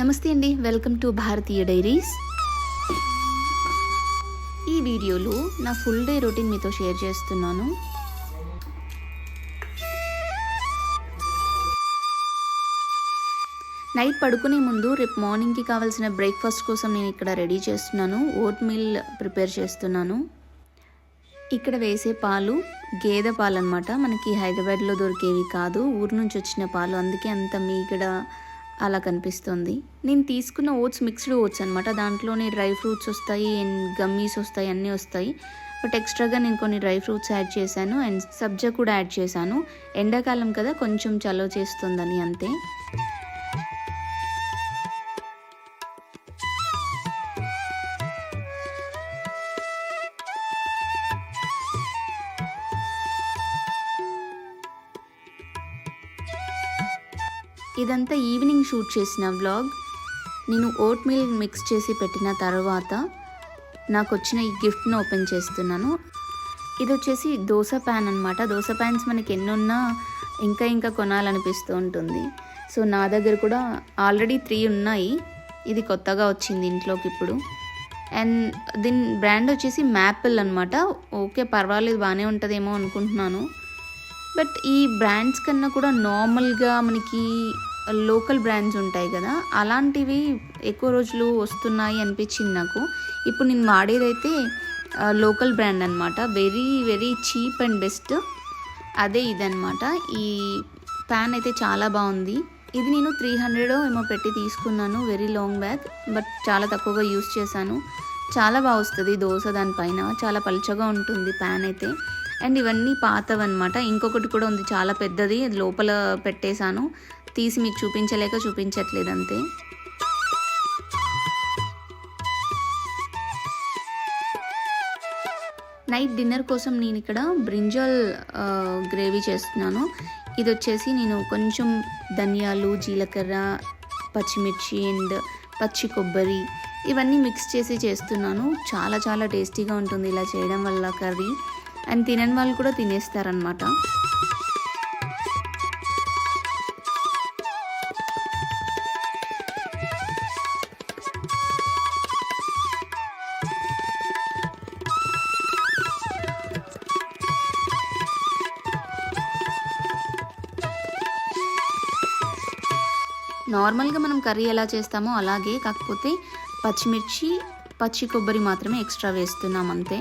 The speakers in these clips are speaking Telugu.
నమస్తే అండి. Welcome to Bharatiya diaries. ఈ వీడియోలో నా ఫుల్ డే రొటీన్ మీతో షేర్ చేస్తున్నాను. నైట్ పడుకునే ముందు రేపు మార్నింగ్కి కావాల్సిన బ్రేక్ఫాస్ట్ కోసం నేను ఇక్కడ రెడీ చేస్తున్నాను. ఓట్ మీల్ ప్రిపేర్ చేస్తున్నాను. ఇక్కడ వేసే పాలు గేదె పాలు అనమాట మనకి హైదరాబాద్లో దొరికేవి కాదు. ఊరు నుంచి వచ్చిన పాలు. అందుకే అంత మీగడ అలా కనిపిస్తుంది. నేను తీసుకున్న ఓట్స్ మిక్స్డ్ ఓట్స్ అనమాట దాంట్లోనే డ్రై ఫ్రూట్స్ వస్తాయి అండ్ గమ్మీస్ వస్తాయి అన్నీ వస్తాయి. బట్ ఎక్స్ట్రాగా నేను కొన్ని డ్రై ఫ్రూట్స్ యాడ్ చేశాను అండ్ సబ్జా కూడా యాడ్ చేశాను. ఎండాకాలం కదా కొంచెం చలో చేస్తుందని అంతే. ఇదంతా ఈవినింగ్ షూట్ చేసిన వ్లాగ్. నేను ఓట్ మీల్ మిక్స్ చేసి పెట్టిన తర్వాత నాకు వచ్చిన ఈ గిఫ్ట్ను ఓపెన్ చేస్తున్నాను. ఇది వచ్చేసి దోశ ప్యాన్ అనమాట దోశ ప్యాన్స్ మనకి ఎన్నున్నా ఇంకా ఇంకా కొనాలనిపిస్తూ ఉంటుంది. సో నా దగ్గర కూడా ఆల్రెడీ త్రీ ఉన్నాయి. ఇది కొత్తగా వచ్చింది ఇంట్లోకి ఇప్పుడు. అండ్ దీని బ్రాండ్ వచ్చేసి మ్యాపిల్ అనమాట ఓకే పర్వాలేదు బాగానే ఉంటుందేమో అనుకుంటున్నాను. బట్ ఈ బ్రాండ్స్ కన్నా కూడా నార్మల్గా మనకి లోకల్ బ్రాండ్స్ ఉంటాయి కదా అలాంటివి ఎక్కువ రోజులు వస్తున్నాయి అనిపించింది నాకు. ఇప్పుడు నేను వాడేదైతే లోకల్ బ్రాండ్ అనమాట very very cheap and best. అదే ఇదనమాట ఈ ప్యాన్ అయితే చాలా బాగుంది. ఇది నేను త్రీ హండ్రెడ్ ఏమో పెట్టి తీసుకున్నాను వెరీ లాంగ్ బ్యాగ్ బట్ చాలా తక్కువగా యూస్ చేశాను. చాలా బాగా వస్తుంది దోశ దానిపైన. చాలా పలుచగా ఉంటుంది ప్యాన్ అయితే. అండ్ ఇవన్నీ పాతవన్నమాట. ఇంకొకటి కూడా ఉంది చాలా పెద్దది అది లోపల పెట్టేశాను. తీసి మీకు చూపించలేక చూపించట్లేదు అంతే. నైట్ డిన్నర్ కోసం నేను ఇక్కడ బ్రింజల్ గ్రేవీ చేస్తున్నాను. ఇది వచ్చేసి నేను కొంచెం ధనియాలు జీలకర్ర పచ్చిమిర్చి అండ్ పచ్చి కొబ్బరి ఇవన్నీ మిక్స్ చేసి చేస్తున్నాను. చాలా చాలా టేస్టీగా ఉంటుంది ఇలా చేయడం వల్ల కర్రీ. అండ్ తినని వాళ్ళు కూడా తినేస్తారనమాట నార్మల్గా మనం కర్రీ ఎలా చేస్తామో అలాగే కాకపోతే పచ్చిమిర్చి పచ్చి కొబ్బరి మాత్రమే ఎక్స్ట్రా వేస్తున్నాం అంతే.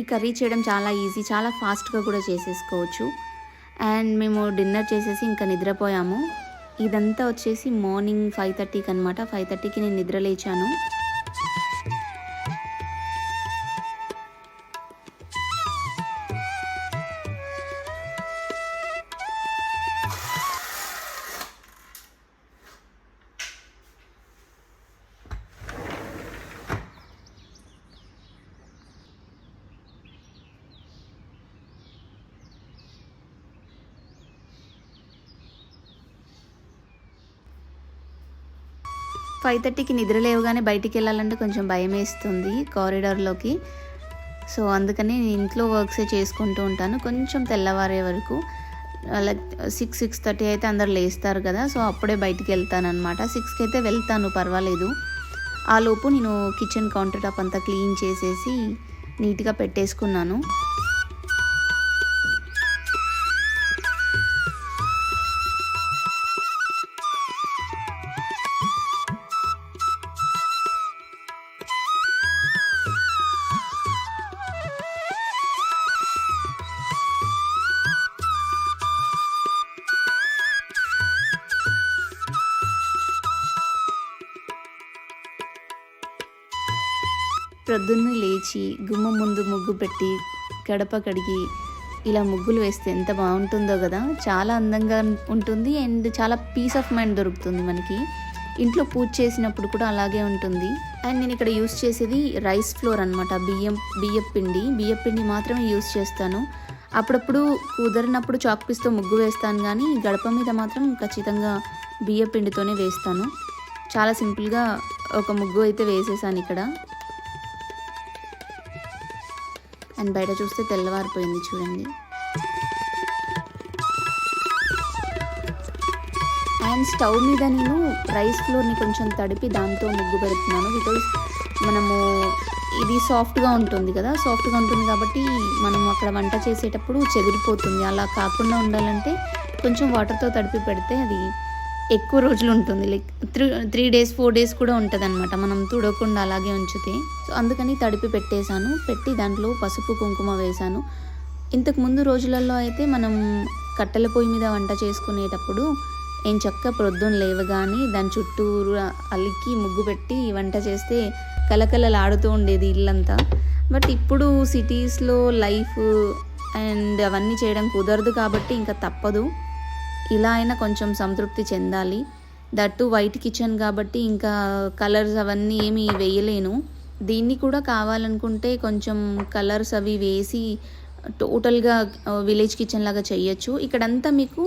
ఈ కర్రీ చేయడం చాలా ఈజీ చాలా ఫాస్ట్గా కూడా చేసేసుకోవచ్చు. అండ్ మేము డిన్నర్ చేసేసి ఇంకా నిద్రపోయాము. ఇదంతా వచ్చేసి మార్నింగ్ ఫైవ్ థర్టీకి అనమాట ఫైవ్ థర్టీకి నేను నిద్ర లేచాను. ఫైవ్ థర్టీకి నిద్ర లేవగానే బయటికి వెళ్ళాలంటే కొంచెం భయం వేస్తుంది కారిడార్లోకి. సో అందుకని నేను ఇంట్లో వర్క్సే చేసుకుంటూ ఉంటాను. కొంచెం తెల్లవారే వరకు. లైక్ సిక్స్ సిక్స్ థర్టీ అయితే అందరు లేస్తారు కదా సో అప్పుడే బయటికి వెళ్తాను అనమాట సిక్స్కి అయితే వెళ్తాను పర్వాలేదు. ఆ లోపు నేను కిచెన్ కౌంటర్ టాప్ అంతా క్లీన్ చేసేసి నీట్గా పెట్టేసుకున్నాను. ప్రొద్దున్నే లేచి గుమ్మ ముందు ముగ్గు పెట్టి గడప కడిగి ఇలా ముగ్గులు వేస్తే ఎంత బాగుంటుందో కదా. చాలా అందంగా ఉంటుంది అండ్ చాలా పీస్ ఆఫ్ మైండ్ దొరుకుతుంది మనకి. ఇంట్లో పూజ చేసినప్పుడు కూడా అలాగే ఉంటుంది. అండ్ నేను ఇక్కడ యూస్ చేసేది రైస్ ఫ్లోర్ అనమాట బియ్యం బియ్యం పిండి బియ్యం పిండి మాత్రమే యూస్ చేస్తాను. అప్పుడప్పుడు కుదరినప్పుడు చాక్ పీస్తో ముగ్గు వేస్తాను కానీ గడప మీద మాత్రం ఖచ్చితంగా బియ్యం పిండితోనే వేస్తాను. చాలా సింపుల్గా ఒక ముగ్గు అయితే వేసేసాను ఇక్కడ. అండ్ బయట చూస్తే తెల్లవారిపోయింది చూడండి. అండ్ స్టవ్ మీద నేను రైస్ ఫ్లోర్ని కొంచెం తడిపి దాంతో ముగ్గు పెడుతున్నాను బికాజ్ మనము ఇది సాఫ్ట్గా ఉంటుంది కదా సాఫ్ట్గా ఉంటుంది కాబట్టి మనం అక్కడ వంట చేసేటప్పుడు చెదిరిపోతుంది. అలా కాకుండా ఉండాలంటే కొంచెం వాటర్తో తడిపి పెడితే అది ఎక్కువ రోజులు ఉంటుంది. Like three three days four days కూడా ఉంటుంది అనమాట మనం తుడవకుండా అలాగే ఉంచితే. సో అందుకని తడిపి పెట్టేశాను. పెట్టి దాంట్లో పసుపు కుంకుమ వేశాను. ఇంతకు ముందు రోజులలో అయితే మనం కట్టెల పొయ్యి మీద వంట చేసుకునేటప్పుడు ఏం చక్క ప్రొద్దున లేవగానే దాని చుట్టూరు అలికి ముగ్గు పెట్టి వంట చేస్తే కలకలలాడుతూ ఉండేది ఇల్లంతా. బట్ ఇప్పుడు సిటీస్లో లైఫ్ అండ్ అవన్నీ చేయడం కుదరదు కాబట్టి ఇంకా తప్పదు. ఇలా అయినా కొంచెం సంతృప్తి చెందాలి. దట్టు వైట్ కిచెన్ కాబట్టి ఇంకా కలర్స్ అవన్నీ ఏమి వేయలేను. దీన్ని కూడా కావాలనుకుంటే కొంచెం కలర్స్ అవి వేసి టోటల్గా విలేజ్ కిచెన్ లాగా చేయొచ్చు. ఇక్కడంతా మీకు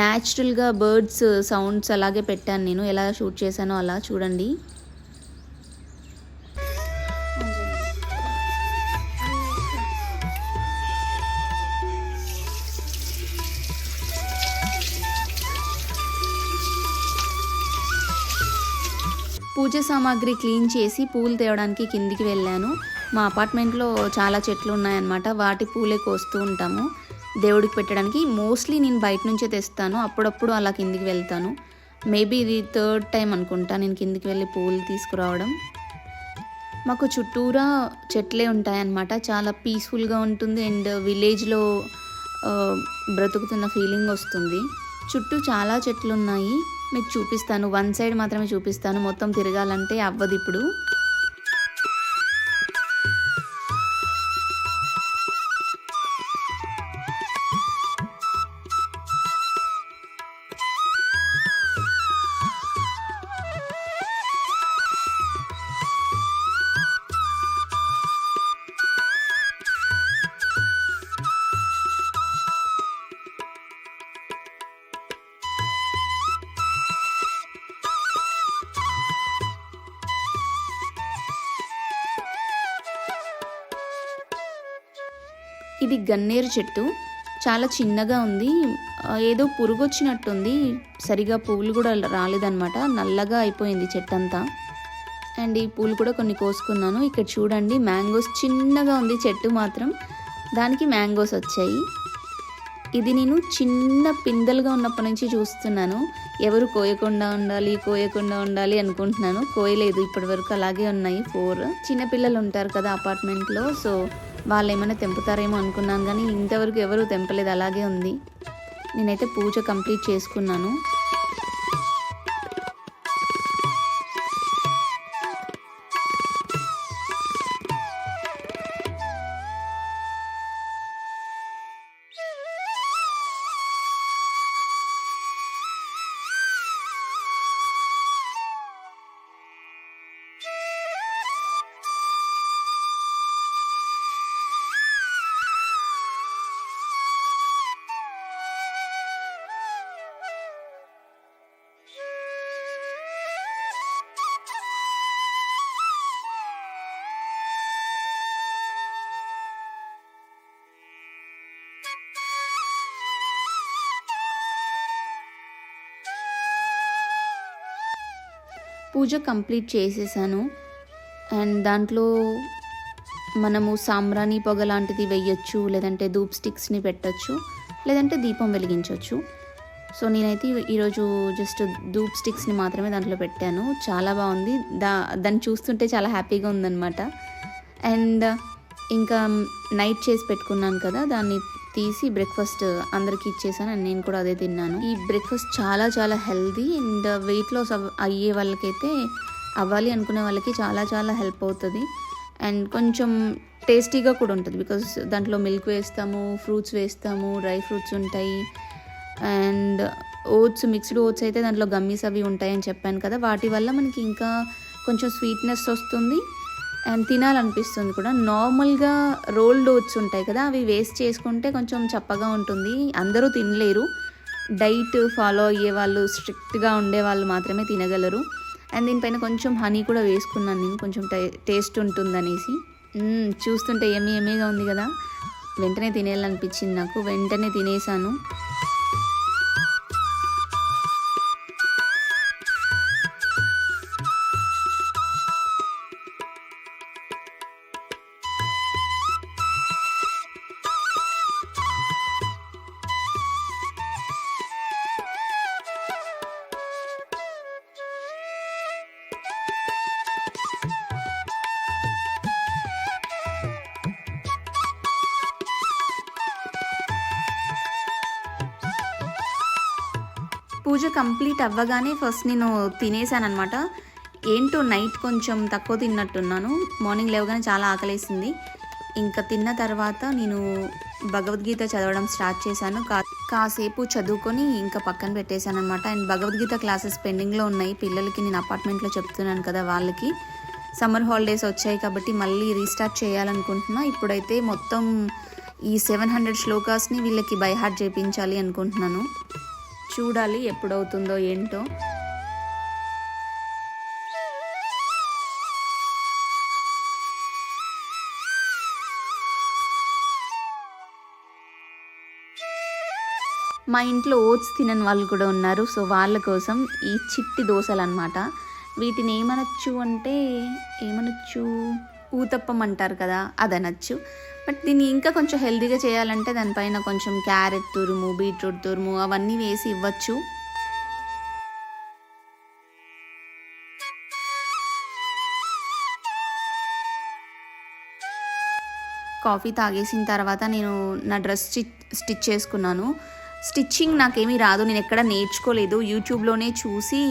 న్యాచురల్గా బర్డ్స్ సౌండ్స్ అలాగే పెట్టాను నేను. ఎలా షూట్ చేశానో అలా చూడండి. పూజ సామాగ్రి క్లీన్ చేసి పూలు తేవడానికి కిందికి వెళ్ళాను. మా అపార్ట్మెంట్లో చాలా చెట్లు ఉన్నాయన్నమాట. వాటి పూలే కోస్తూ ఉంటాము. దేవుడికి పెట్టడానికి మోస్ట్లీ నేను బయట నుంచే తెస్తాను. అప్పుడప్పుడు అలా కిందికి వెళ్తాను. మేబీ ఇది థర్డ్ టైం అనుకుంటా నేను కిందికి వెళ్ళి పూలు తీసుకురావడం. మాకు చుట్టూరా చెట్లే ఉంటాయన్నమాట. చాలా పీస్ఫుల్గా ఉంటుంది అండ్ విలేజ్లో బ్రతుకుతున్న ఫీలింగ్ వస్తుంది. చుట్టూ చాలా చెట్లు ఉన్నాయి మీకు చూపిస్తాను. వన్ సైడ్ మాత్రమే చూపిస్తాను. మొత్తం తిరగాలంటే అవ్వదు ఇప్పుడు. ఇది గన్నేరు చెట్టు. చాలా చిన్నగా ఉంది. ఏదో పురుగు వచ్చినట్టుంది సరిగా పువ్వులు కూడా రాలేదన్నమాట. నల్లగా అయిపోయింది చెట్టు అంతా అండ్ ఈ పూలు కూడా కొన్ని కోసుకున్నాను. ఇక్కడ చూడండి మ్యాంగోస్ చిన్నగా ఉంది చెట్టు మాత్రం. దానికి మ్యాంగోస్ వచ్చాయి. ఇది నేను చిన్న పిందెలుగా ఉన్నప్పటి నుంచి చూస్తున్నాను. ఎవరు కోయకుండా ఉండాలి కోయకుండా ఉండాలి అనుకుంటున్నాను. కోయలేదు ఇప్పటి వరకు అలాగే ఉన్నాయి. ఫోర్ చిన్నపిల్లలు ఉంటారు కదా అపార్ట్మెంట్లో సో వాళ్ళు ఏమైనా తెంపుతారేమో అనుకున్నాను కానీ ఇంతవరకు ఎవరు తెంపలేదు అలాగే ఉంది. నేనైతే పూజ కంప్లీట్ చేసుకున్నాను. పూజ కంప్లీట్ చేసేసాను. అండ్ దాంట్లో మనము సాంబ్రాణి పొగ లాంటిది వేయచ్చు లేదంటే ధూప్ స్టిక్స్ని పెట్టచ్చు లేదంటే దీపం వెలిగించవచ్చు సో నేనైతే ఈరోజు జస్ట్ ధూప్ స్టిక్స్ని మాత్రమే దాంట్లో పెట్టాను. చాలా బాగుంది. దా దాన్ని చూస్తుంటే చాలా హ్యాపీగా ఉందన్నమాట. అండ్ ఇంకా నైట్ చేసి పెట్టుకున్నాను కదా దాన్ని తీసి బ్రేక్ఫాస్ట్ అందరికి ఇచ్చేసాను అండ్ నేను కూడా అదే తిన్నాను. ఈ బ్రేక్ఫాస్ట్ చాలా చాలా హెల్దీ అండ్ వెయిట్ లాస్ అయ్యే వాళ్ళకైతే అవ్వాలి అనుకునే వాళ్ళకి చాలా చాలా హెల్ప్ అవుతుంది. అండ్ కొంచెం టేస్టీగా కూడా ఉంటుంది బికాస్ దాంట్లో మిల్క్ వేస్తాము ఫ్రూట్స్ వేస్తాము డ్రై ఫ్రూట్స్ ఉంటాయి. అండ్ ఓట్స్ మిక్స్డ్ ఓట్స్ అయితే దాంట్లో గమ్మీస్ అవి ఉంటాయని చెప్పాను కదా వాటి వల్ల మనకి ఇంకా కొంచెం స్వీట్నెస్ వస్తుంది. అండ్ తినాలనిపిస్తుంది కూడా. నార్మల్గా రోల్డ్ ఓట్స్ ఉంటాయి కదా అవి వేస్ట్ చేసుకుంటే కొంచెం చప్పగా ఉంటుంది. అందరూ తినలేరు. డైట్ ఫాలో అయ్యే వాళ్ళు స్ట్రిక్ట్గా ఉండే వాళ్ళు మాత్రమే తినగలరు. అండ్ దీనిపైన కొంచెం హనీ కూడా వేసుకున్నాను నేను. కొంచెం టేస్ట్ ఉంటుందనేసి. చూస్తుంటే ఏమి ఎమ్మిగా ఉంది కదా. వెంటనే తినేయాలనిపించింది నాకు. వెంటనే తినేసాను. పూజ కంప్లీట్ అవ్వగానే ఫస్ట్ నేను తినేసాను అనమాట ఏంటో నైట్ కొంచెం తక్కువ తిన్నట్టున్నాను. మార్నింగ్ లేవగానే చాలా ఆకలేసింది. ఇంకా తిన్న తర్వాత నేను భగవద్గీత చదవడం స్టార్ట్ చేశాను. కా కాసేపు చదువుకొని ఇంకా పక్కన పెట్టేశాను అనమాట అండ్ భగవద్గీత క్లాసెస్ పెండింగ్లో ఉన్నాయి. పిల్లలకి నేను అపార్ట్మెంట్లో చెప్తున్నాను కదా వాళ్ళకి. సమ్మర్ హాలిడేస్ వచ్చాయి కాబట్టి మళ్ళీ రీస్టార్ట్ చేయాలనుకుంటున్నా. ఇప్పుడైతే మొత్తం ఈ సెవెన్ హండ్రెడ్ శ్లోకాస్ని వీళ్ళకి బై హార్ట్ చేయించాలి అనుకుంటున్నాను. చూడాలి ఎప్పుడవుతుందో ఏంటో. మా ఇంట్లో ఓట్స్ తినని వాళ్ళు కూడా ఉన్నారు సో వాళ్ళ కోసం ఈ చిట్టి దోశలు అనమాట వీటిని ఏమనొచ్చు అంటే ఏమనొచ్చు? ఊతప్పం అంటారు కదా అది బట్ దీన్ని ఇంకా కొంచెం హెల్దీగా చేయాలంటే దానిపైన కొంచెం క్యారెట్ తురుము బీట్రూట్ తురుము అవన్నీ వేసి ఇవ్వచ్చు. కాఫీ తాగేసిన తర్వాత నేను నా డ్రెస్ స్టిచ్ స్టిచ్ చేసుకున్నాను. స్టిచ్చింగ్ నాకేమీ రాదు నేను ఎక్కడ నేర్చుకోలేదు. యూట్యూబ్లోనే చూసి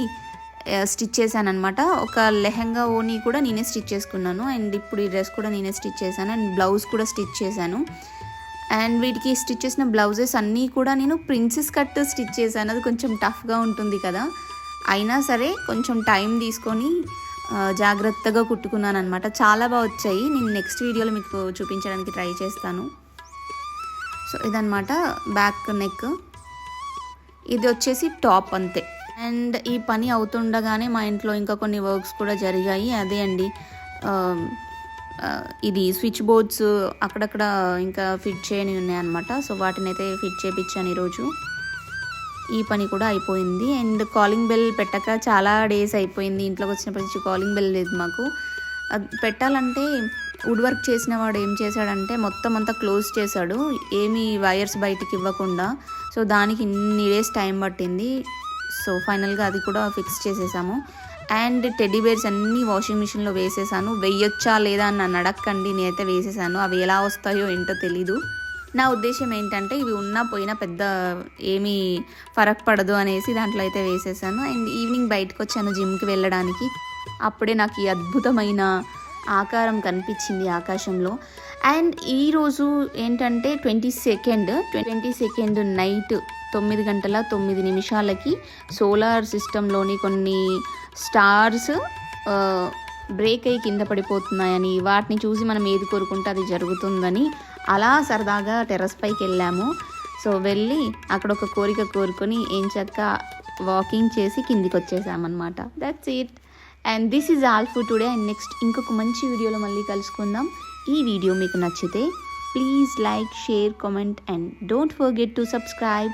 స్టిచ్ చేశాను అనమాట ఒక లెహంగా ఓని కూడా నేనే స్టిచ్ చేసుకున్నాను. అండ్ ఇప్పుడు ఈ డ్రెస్ కూడా నేనే స్టిచ్ చేశాను. అండ్ బ్లౌజ్ కూడా స్టిచ్ చేశాను. అండ్ వీటికి స్టిచ్ చేసిన బ్లౌజెస్ అన్నీ కూడా నేను ప్రిన్సెస్ కట్ స్టిచ్ చేశాను. అది కొంచెం టఫ్గా ఉంటుంది కదా. అయినా సరే కొంచెం టైం తీసుకొని జాగ్రత్తగా కుట్టుకున్నాను అనమాట చాలా బాగా వచ్చాయి. నేను నెక్స్ట్ వీడియోలో మీకు చూపించడానికి ట్రై చేస్తాను. సో ఇదనమాట బ్యాక్ నెక్. ఇది వచ్చేసి టాప్ అంతే. అండ్ ఈ పని అవుతుండగానే మా ఇంట్లో ఇంకా కొన్ని వర్క్స్ కూడా జరిగాయి. అదే అండి. ఇది స్విచ్ బోర్డ్స్ అక్కడక్కడ ఇంకా ఫిట్ చేయని ఉన్నాయన్నమాట సో వాటిని అయితే ఫిట్ చేయించాను ఈరోజు. ఈ పని కూడా అయిపోయింది. అండ్ కాలింగ్ బెల్ పెట్టక చాలా డేస్ అయిపోయింది. ఇంట్లోకి వచ్చినప్పటి నుంచి కాలింగ్ బెల్ లేదు మాకు. అది పెట్టాలంటే వుడ్ వర్క్ చేసిన వాడు ఏం చేశాడంటే మొత్తం అంతా క్లోజ్ చేశాడు. ఏమీ వైర్స్ బయటికి ఇవ్వకుండా. సో దానికి ఇన్ని డేస్ టైం పట్టింది. సో ఫైనల్గా అది కూడా ఫిక్స్ చేసేసాము. అండ్ టెడ్డీ బేర్స్ అన్నీ వాషింగ్ మిషన్లో వేసేసాను. వెయ్యొచ్చా లేదా అని నన్ను అడగకండి నేనైతే వేసేసాను. అవి ఎలా వస్తాయో ఏంటో తెలీదు. నా ఉద్దేశం ఏంటంటే ఇవి ఉన్నా పోయినా పెద్ద ఏమీ ఫరక్ పడదు అనేసి దాంట్లో అయితే వేసేసాను. అండ్ ఈవినింగ్ బయటకు వచ్చాను జిమ్కి వెళ్ళడానికి. అప్పుడే నాకు ఈ అద్భుతమైన ఆకారం కనిపించింది ఆకాశంలో. అండ్ ఈరోజు ఏంటంటే twenty second twenty second night తొమ్మిది గంటల తొమ్మిది నిమిషాలకి సోలార్ సిస్టంలోని కొన్ని స్టార్స్ బ్రేక్ అయ్యి కింద పడిపోతున్నాయని వాటిని చూసి మనం ఏది కోరుకుంటే అది జరుగుతుందని అలా సరదాగా టెర్రస్ పైకి వెళ్ళాము. సో వెళ్ళి అక్కడ ఒక కోరిక కోరుకొని ఏం చక్క వాకింగ్ చేసి కిందికి వచ్చేసామన్నమాట that's it and this is all for today and next ఇంకొక మంచి వీడియోలో మళ్ళీ కలుసుకుందాం. ఈ వీడియో మీకు నచ్చితే please like share comment and don't forget to subscribe